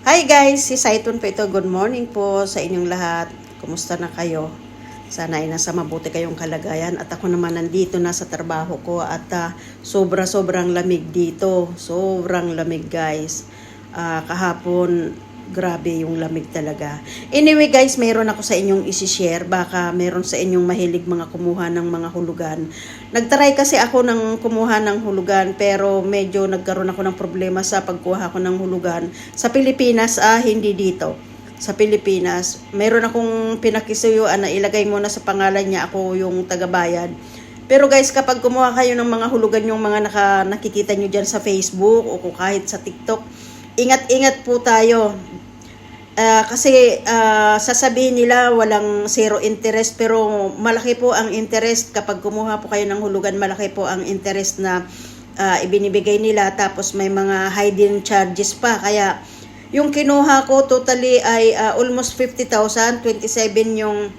Hi guys, si Saitun po ito. Good morning po sa inyong lahat. Kumusta na kayo? Sana ay nasa mabuti kayong kalagayan. At ako naman nandito na sa trabaho ko at ah, sobra-sobrang lamig dito. Sobrang lamig guys. Ah, kahapon, grabe yung lamig talaga. Anyway guys, mayroon ako sa inyong isi-share. Baka mayroon sa inyong mahilig mga kumuha ng mga hulugan. Nagtry kasi ako ng kumuha ng hulugan pero medyo nagkaroon ako ng problema sa pagkuha ko ng hulugan. Sa Pilipinas, ah, hindi dito. Sa Pilipinas, mayroon akong pinakisuyuan na ilagay muna sa pangalan niya ako yung tagabayad. Pero guys, kapag kumuha kayo ng mga hulugan yung mga naka, nakikita nyo dyan sa Facebook o kahit sa TikTok, ingat-ingat po tayo. Ah, kasi ah, sasabihin nila walang zero interest pero malaki po ang interest. Kapag kumuha po kayo ng hulugan malaki po ang interest na ah, ibinibigay nila. Tapos may mga hidden charges pa. Kaya yung kinuha ko totally ay ah, almost 50,000 27 yung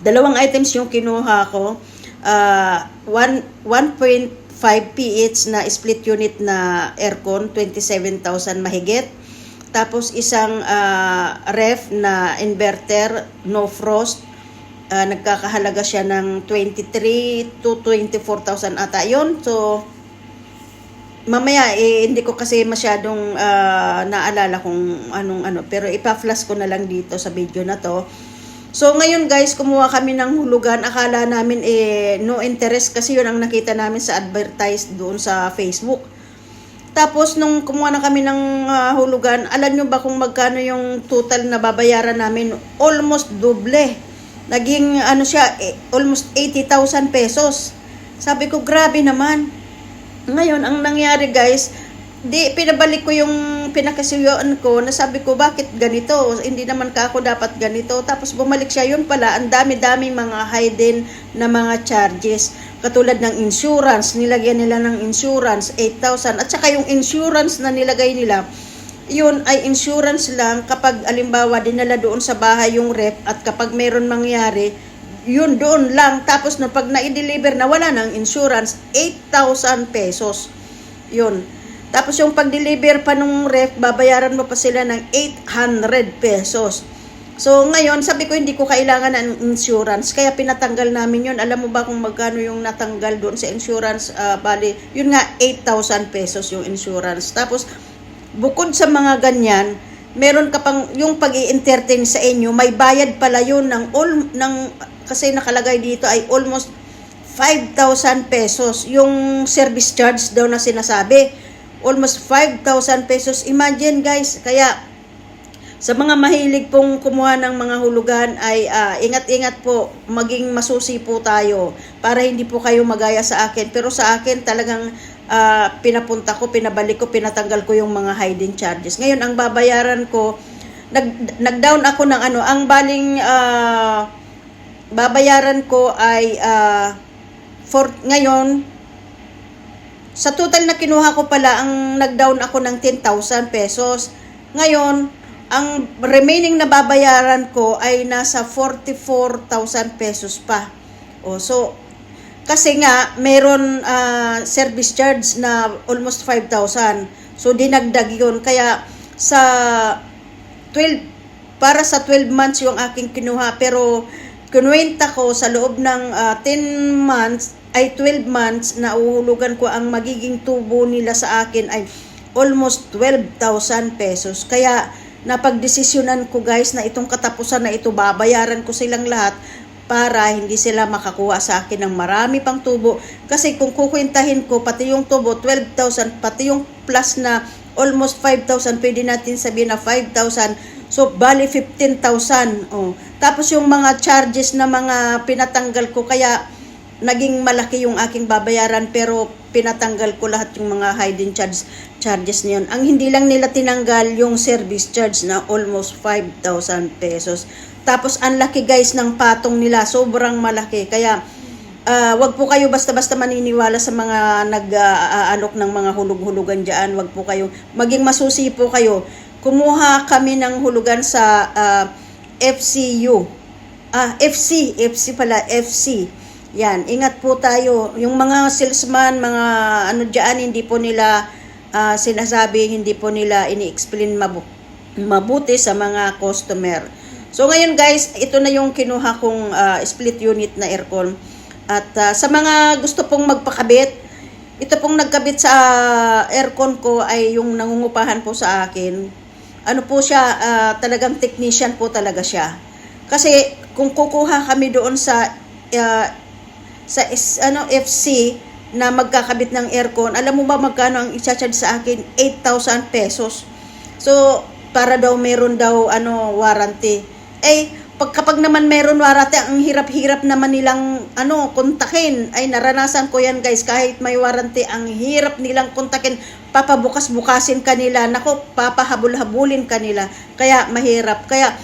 dalawang items yung kinuha ko. Ah, one- 1.5 PH na split unit na aircon 27,000 mahigit tapos isang ah, ref na inverter, no frost. Ah, nagkakahalaga siya ng 23 to 24,000 ata yun. So, mamaya eh, hindi ko kasi masyadong ah, naalala kung anong ano. Pero ipa-flash ko na lang dito sa video na to. So ngayon guys, kumuha kami ng hulugan. Akala namin eh no interest kasi yun ang nakita namin sa advertise doon sa Facebook. Tapos nung kumuha na kami ng ah, hulugan, alam nyo ba kung magkano yung total na babayaran namin? Almost doble. Naging ano siya, eh, almost 80,000 pesos. Sabi ko, grabe naman. Ngayon, ang nangyari guys, di pinabalik ko yung pinakasuyuan ko na sabi ko, bakit ganito? Hindi naman ka ako dapat ganito. Tapos bumalik siya, yun pala, ang dami-daming mga hidden na mga charges. Katulad ng insurance, nilagyan nila ng insurance, 8,000. At saka yung insurance na nilagay nila, yun ay insurance lang kapag alimbawa dinala doon sa bahay yung rep at kapag meron mangyari, yun doon lang. Tapos no, pag na-deliver na wala ng insurance, 8,000 pesos. Yun. Tapos yung pag-deliver pa nung ref, babayaran mo pa sila ng 800 pesos. So ngayon, sabi ko hindi ko kailangan ng insurance, kaya pinatanggal namin yun. Alam mo ba kung magkano yung natanggal doon sa insurance? Ah, bali, yun nga, 8,000 pesos yung insurance. Tapos, bukod sa mga ganyan, meron ka pang yung pag entertain sa inyo, may bayad pala yun ng, all, ng kasi nakalagay dito ay almost 5,000 pesos. Yung service charge daw na sinasabi, almost 5,000 pesos. Imagine guys, kaya sa mga mahilig pong kumuha ng mga hulugan ay ah, ingat-ingat po, maging masusi po tayo para hindi po kayo magaya sa akin. Pero sa akin talagang ah, pinapunta ko, pinabalik ko, pinatanggal ko yung mga hiding charges. Ngayon ang babayaran ko, nag, nag-down ako ng ano, ang baling ah, babayaran ko ay ah, for ngayon sa total na kinuha ko pala, ang nag-down ako ng 10,000 pesos. Ngayon, ang remaining na babayaran ko ay nasa 44,000 pesos pa. O, so, kasi nga, meron ah, service charge na almost 5,000. So, dinagdag yun. Kaya, sa 12, para sa 12 months yung aking kinuha, pero kinuwenta ko sa loob ng ah, 10 months, ay 12 months na uhulugan ko ang magiging tubo nila sa akin ay almost 12,000 pesos. Kaya napagdesisyonan ko guys na itong katapusan na ito babayaran ko silang lahat para hindi sila makakuha sa akin ng marami pang tubo. Kasi kung kukwentahin ko, pati yung tubo, 12,000, pati yung plus na almost 5,000, pwede natin sabihin na 5,000. So, bali 15,000. Oh. Tapos yung mga charges na mga pinatanggal ko, kaya naging malaki yung aking babayaran pero pinatanggal ko lahat yung mga hidden charge, charges niyon. Ang hindi lang nila tinanggal yung service charge na almost 5,000 pesos. Tapos ang laki guys ng patong nila, sobrang malaki. Kaya ah, wag po kayo basta-basta maniniwala sa mga nag-aanok ng mga hulug-hulugan diyan. Wag po kayo maging masusi po kayo. Kumuha kami ng hulugan sa ah, FCU. Ah, FC, FC pala, FC. Yan, ingat po tayo. Yung mga salesman, mga ano diyan, hindi po nila ah, sinasabi, hindi po nila ini-explain mabu mabuti sa mga customer. So ngayon guys, ito na yung kinuha kong ah, split unit na aircon. At ah, sa mga gusto pong magpakabit, ito pong nagkabit sa aircon ko ay yung nangungupahan po sa akin. Ano po siya, ah, talagang technician po talaga siya. Kasi kung kukuha kami doon sa ah, sa is, ano FC na magkakabit ng aircon, alam mo ba magkano ang i-charge sa akin? 8,000 pesos. So, para daw meron daw ano warranty. Eh, pag kapag naman meron warranty, ang hirap-hirap naman nilang ano kontakin. Ay naranasan ko yan guys, kahit may warranty, ang hirap nilang kontakin. Papabukas-bukasin kanila. Nako, papahabol-habulin kanila. Kaya mahirap. Kaya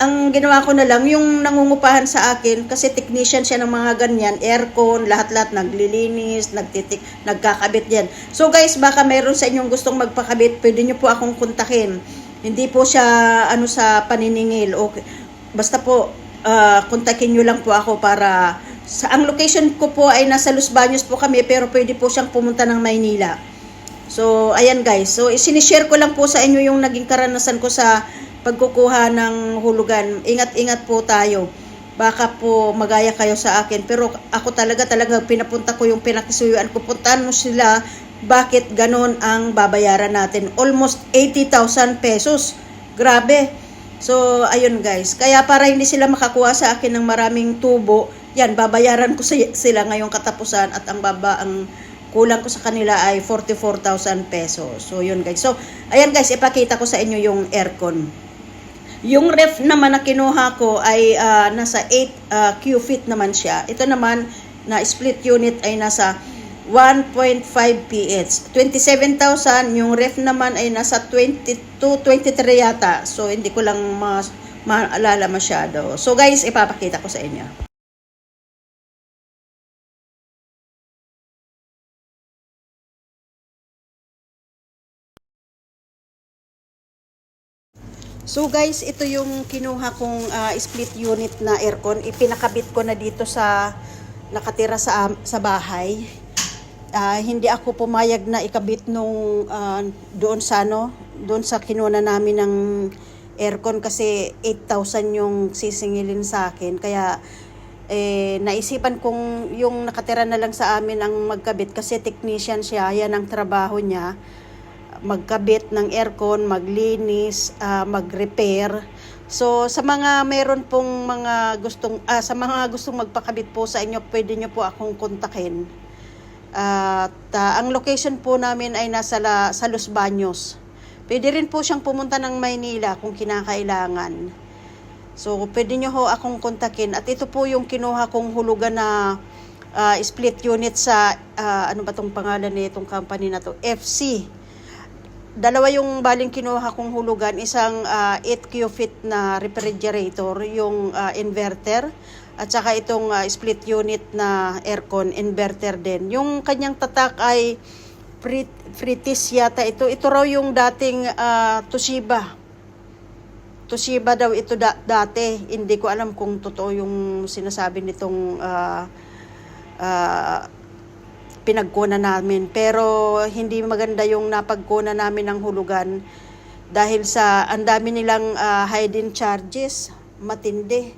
ang ginawa ko na lang, yung nangungupahan sa akin, kasi technician siya ng mga ganyan, aircon, lahat-lahat, naglilinis, nagtitik, nagkakabit yan. So guys, baka meron sa inyong gustong magpakabit, pwede nyo po akong kontakin. Hindi po siya, ano, sa paniningil. Okay. Basta po, ah, kontakin nyo lang po ako para, sa, ang location ko po ay nasa Los Baños po kami, pero pwede po siyang pumunta ng Maynila. So, ayan guys. So, sinishare ko lang po sa inyo yung naging karanasan ko sa pagkukuha ng hulugan. Ingat-ingat po tayo. Baka po magaya kayo sa akin. Pero ako talaga, talaga pinapunta ko yung pinakisuyuan ko. Puntahan mo sila, bakit ganon ang babayaran natin? Almost 80,000 pesos. Grabe. So, ayun guys. Kaya para hindi sila makakuha sa akin ng maraming tubo, yan, babayaran ko si- sila ngayong katapusan at ang baba, ang kulang ko sa kanila ay 44,000 pesos. So, yun guys. So, ayan guys, ipakita ko sa inyo yung aircon. Yung ref naman na kinuha ko ay ah, nasa 8 ah, Q naman siya. Ito naman na split unit ay nasa 1.5 PH. 27,000. Yung ref naman ay nasa 22, 23 yata. So, hindi ko lang mas, maalala masyado. So, guys, ipapakita ko sa inyo. So guys, ito yung kinuha kong ah, split unit na aircon. Ipinakabit ko na dito sa nakatira sa am- sa bahay. Ah, hindi ako pumayag na ikabit nung ah, doon sa ano, doon sa kinuha namin ng aircon kasi 8,000 yung sisingilin sa akin. Kaya eh, naisipan kong yung nakatira na lang sa amin ang magkabit kasi technician siya, yan ang trabaho niya magkabit ng aircon, maglinis, ah, mag-repair. So sa mga meron pong mga gustong ah, sa mga gustong magpakabit po sa inyo, pwede niyo po akong kontakin. At ah, ang location po namin ay nasa la, sa Los Baños. Pwede rin po siyang pumunta ng Maynila kung kinakailangan. So, pwede nyo ho akong kontakin. At ito po yung kinuha kong hulugan na ah, split unit sa, ah, ano ba tong pangalan ni itong company na to? FC. Dalawa yung baling kinuha kong hulugan. Isang ah, 8 Q fit na refrigerator, yung ah, inverter. At saka itong ah, split unit na aircon, inverter din. Yung kanyang tatak ay Frit- Fritis yata ito. Ito raw yung dating ah, Toshiba. Toshiba daw ito da- dati. Hindi ko alam kung totoo yung sinasabi nitong ah, ah, pinagkuna namin. Pero hindi maganda yung napagkuna namin ng hulugan dahil sa ang dami nilang ah, hidden charges. Matindi.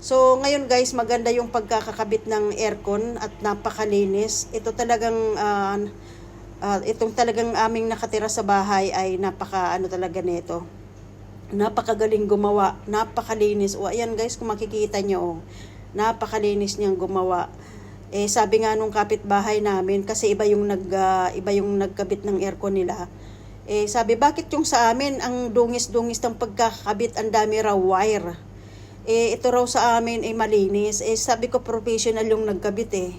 So ngayon guys, maganda yung pagkakakabit ng aircon at napakalinis. Ito talagang ah, ah, itong talagang aming nakatira sa bahay ay napaka ano talaga nito napakagaling gumawa, napakalinis. O ayan guys, kung makikita nyo, oh, napakalinis niyang gumawa. Eh sabi nga nung kapitbahay namin kasi iba yung nag ah, iba yung nagkabit ng aircon nila. Eh sabi bakit yung sa amin ang dungis-dungis ng pagkakabit ang dami raw wire. Eh ito raw sa amin ay malinis. Eh sabi ko professional yung nagkabit eh.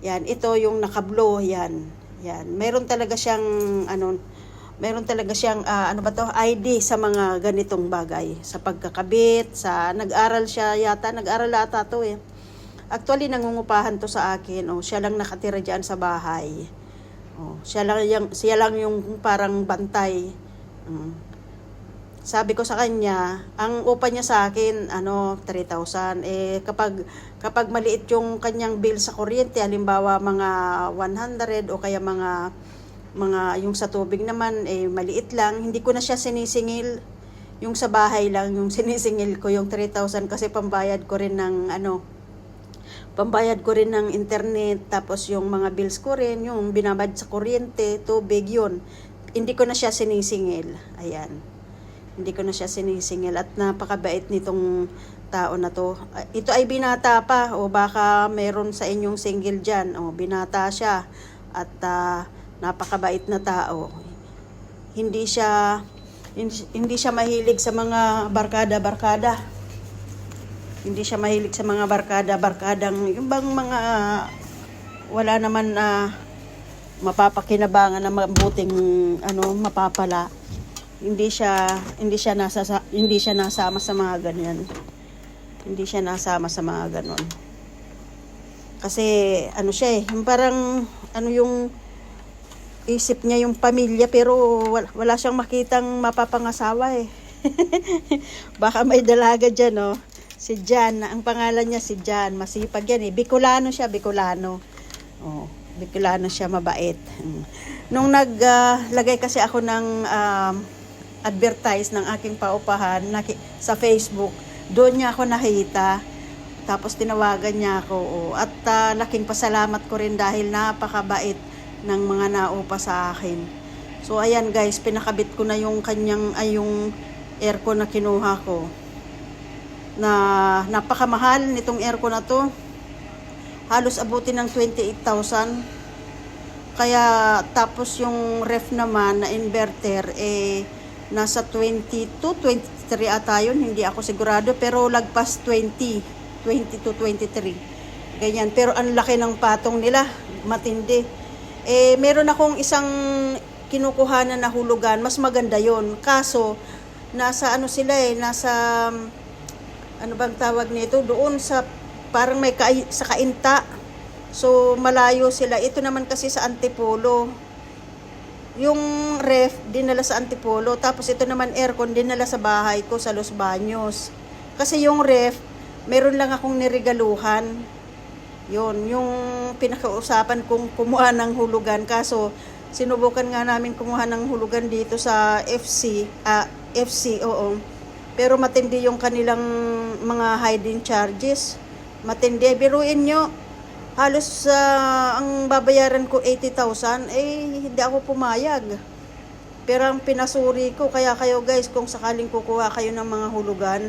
Yan, ito yung nakablo, yan. Yan. Meron talaga siyang ano meron talaga siyang ah, ano ba to ID sa mga ganitong bagay sa pagkakabit sa nag-aral siya yata nag-aral ata to eh actually nangungupahan to sa akin. Oh siya lang nakatira diyan sa bahay. Oh siya lang yung siya lang yung parang bantay. Mm. sabi ko sa kanya ang upa niya sa akin ano 3,000 eh kapag kapag maliit yung kanyang bill sa kuryente halimbawa mga 100 o kaya mga mga yung sa tubig naman eh maliit lang, hindi ko na siya sinisingil. Yung sa bahay lang yung sinisingil ko yung 3,000 kasi pambayad ko rin ng ano pambayad ko rin ng internet, tapos yung mga bills ko rin, yung binabad sa kuryente, tubig, yun. Hindi ko na siya sinisingil. Ayan. Hindi ko na siya sinisingil at napakabait nitong tao na to. Ah, Ito ay binata pa o baka meron sa inyong single dyan. O, binata siya at ah, napakabait na tao. Hindi siya hindi siya mahilig sa mga barkada-barkada hindi siya mahilig sa mga barkada-barkadang, yung bang mga wala naman na mapapakinabangan na mabuting ano mapapala. Hindi siya hindi siya nasa hindi siya nasama sa mga ganyan. Hindi siya nasama sa mga ganon. Kasi ano siya eh, yung parang ano yung isip niya yung pamilya pero wala, wala siyang makitang mapapangasawa eh. Baka may dalaga dyan, no? Si Jan, ang pangalan niya si Jan. Masipag yan eh. Bicolano siya, Bicolano. Oh, Bicolano siya, mabait. Mm. Nung naglagay kasi ako ng um, advertise ng aking paupahan naki, sa Facebook, doon niya ako nakita. Tapos tinawagan niya ako. Oh. At ah, laking pasalamat ko rin dahil napakabait ng mga naupa sa akin. So ayan guys, pinakabit ko na yung kanyang ay yung aircon na kinuha ko na napakamahal nitong aircon na to. Halos abutin ng 28,000. Kaya tapos yung ref naman na inverter eh nasa 22, 23 ata yun. Hindi ako sigurado pero lagpas 20, 20 to 23. Ganyan. Pero ang laki ng patong nila. Matindi. Eh meron akong isang kinukuhanan na hulugan. Mas maganda yon Kaso nasa ano sila eh, nasa ano bang tawag nito, doon sa parang may kai, sa kainta. So malayo sila. Ito naman kasi sa Antipolo. Yung ref dinala sa Antipolo, tapos ito naman aircon dinala sa bahay ko sa Los Baños. Kasi yung ref, meron lang akong niregaluhan. Yun, yung pinakausapan kong kumuha ng hulugan. Kaso, sinubukan nga namin kumuha ng hulugan dito sa FC, ah, FC, oo. Pero matindi yung kanilang mga hiding charges. Matindi. Biruin nyo, halos ah, ang babayaran ko 80,000, eh hindi ako pumayag. Pero ang pinasuri ko, kaya kayo guys, kung sakaling kukuha kayo ng mga hulugan,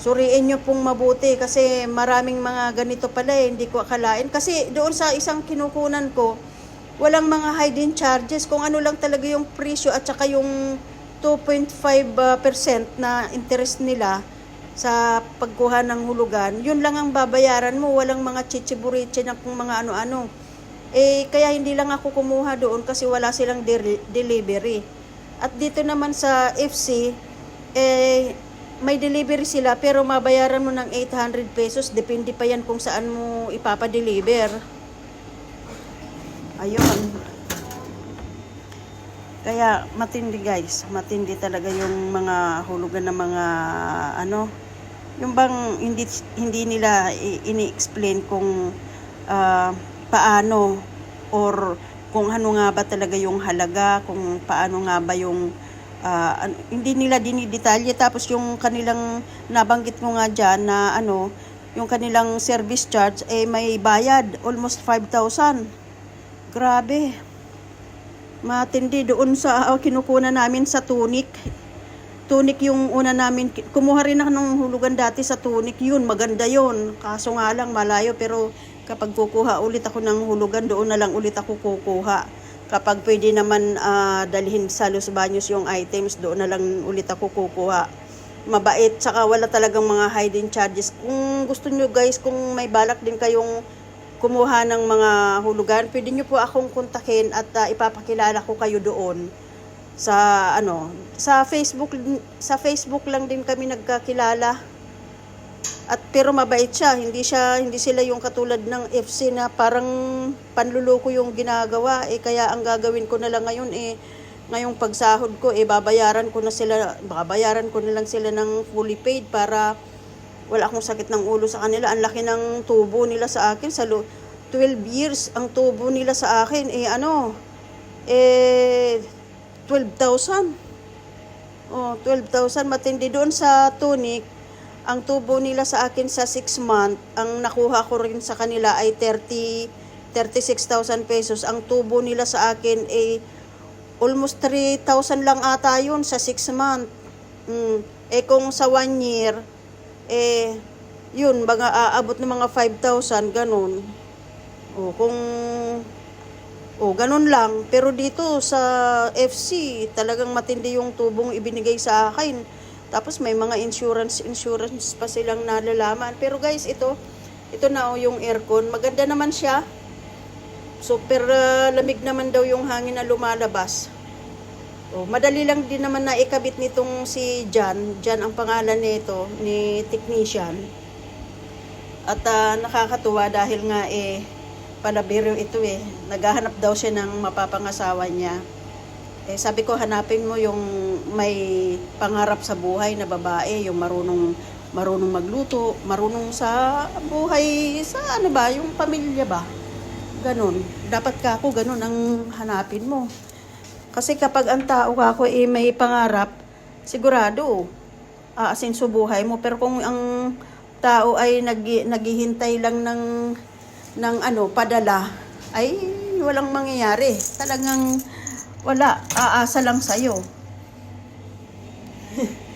suriin nyo pong mabuti kasi maraming mga ganito pala eh, hindi ko akalain. Kasi doon sa isang kinukunan ko, walang mga hidden charges. Kung ano lang talaga yung presyo at saka yung 2.5% na interest nila sa pagkuha ng hulugan, yun lang ang babayaran mo. Walang mga chichiburiche na kung mga ano-ano. Eh, kaya hindi lang ako kumuha doon kasi wala silang de- delivery. At dito naman sa FC, eh, may delivery sila pero mabayaran mo ng 800 pesos. Depende pa yan kung saan mo ipapadeliver. Ayun. Kaya matindi guys, matindi talaga yung mga hulugan ng mga ano, yung bang hindi hindi nila ini-explain kung ah, paano or kung ano nga ba talaga yung halaga, kung paano nga ba yung an- hindi nila dinidetalye tapos yung kanilang nabanggit mo nga diyan na ano, yung kanilang service charge eh may bayad almost 5,000. Grabe. Matindi doon sa uh, kinukunan namin sa tunic. Tunic yung una namin. Kumuha rin ako ng hulugan dati sa tunic. Yun, maganda yun. Kaso nga lang, malayo. Pero kapag kukuha ulit ako ng hulugan, doon na lang ulit ako kukuha. Kapag pwede naman ah, dalhin sa Los Baños yung items, doon na lang ulit ako kukuha. Mabait, saka wala talagang mga hidden charges. Kung gusto nyo guys, kung may balak din kayong kumuha ng mga hulugan, pwede nyo po akong kontakin at ah, ipapakilala ko kayo doon sa ano sa Facebook sa Facebook lang din kami nagkakilala at pero mabait siya hindi siya hindi sila yung katulad ng FC na parang panluloko yung ginagawa eh kaya ang gagawin ko na lang ngayon eh ngayong pagsahod ko eh babayaran ko na sila babayaran ko na lang sila ng fully paid para wala akong sakit ng ulo sa kanila. Ang laki ng tubo nila sa akin. Sa lo- 12 years ang tubo nila sa akin. Eh ano, eh, 12,000. Oh, 12,000 matindi doon sa tunic. Ang tubo nila sa akin sa 6 month, ang nakuha ko rin sa kanila ay 30 36,000 pesos. Ang tubo nila sa akin ay almost 3,000 lang ata yun sa 6 month. Mm. Eh kung sa 1 year, eh yun, mga aabot ng mga 5,000, ganun. O kung o ganun lang. Pero dito sa FC, talagang matindi yung tubong ibinigay sa akin. Tapos may mga insurance, insurance pa silang nalalaman. Pero guys, ito, ito na oh, yung aircon. Maganda naman siya. Super ah, lamig naman daw yung hangin na lumalabas. Oh, madali lang din naman na ikabit nitong si Jan. Jan ang pangalan nito, ni technician. At ah, nakakatuwa dahil nga eh, palabiro ito eh. Naghahanap daw siya ng mapapangasawa niya. Eh, sabi ko, hanapin mo yung may pangarap sa buhay na babae, yung marunong marunong magluto, marunong sa buhay, sa ano ba, yung pamilya ba? Ganon. Dapat ka ako, ganon ang hanapin mo. Kasi kapag ang tao ka ako eh, may pangarap, sigurado, aasin sa buhay mo. Pero kung ang tao ay nag, naghihintay lang ng, ng ano, padala, ay walang mangyayari. Talagang wala, aasa lang sa'yo.